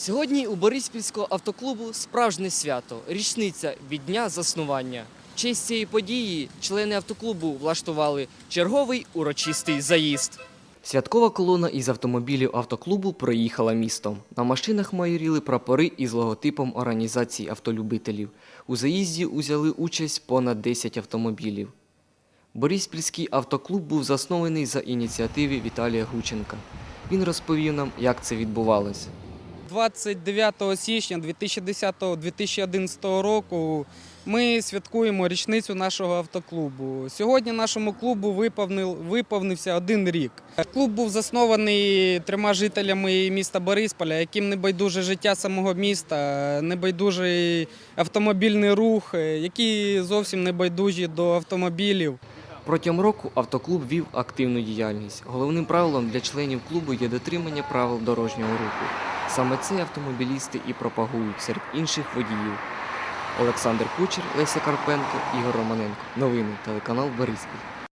Сьогодні у Бориспільського автоклубу справжнє свято річниця від дня заснування. В честь цієї події члени автоклубу влаштували черговий урочистий заїзд. Святкова колона із автомобілів автоклубу проїхала містом. На машинах майоріли прапори із логотипом організації автолюбителів. У заїзді узяли участь понад 10 автомобілів. Бориспільський автоклуб був заснований за ініціативи Віталія Гученка. Він розповів нам, як це відбувалося. 29 січня 2010-2011 року ми святкуємо річницю нашого автоклубу. Сьогодні нашому клубу виповнив, виповнився один рік. Клуб був заснований трьома жителями міста Борисполя, яким не байдуже життя самого міста, не байдужий автомобільний рух, які зовсім не байдужі до автомобілів. Протягом року автоклуб вів активну діяльність. Головним правилом для членів клубу є дотримання правил дорожнього руху. Саме це автомобілісти і пропагують серед інших водіїв. Олександр Кучер, Леся Карпенко, Ігор Романенко. Новини телеканал Бориспіль.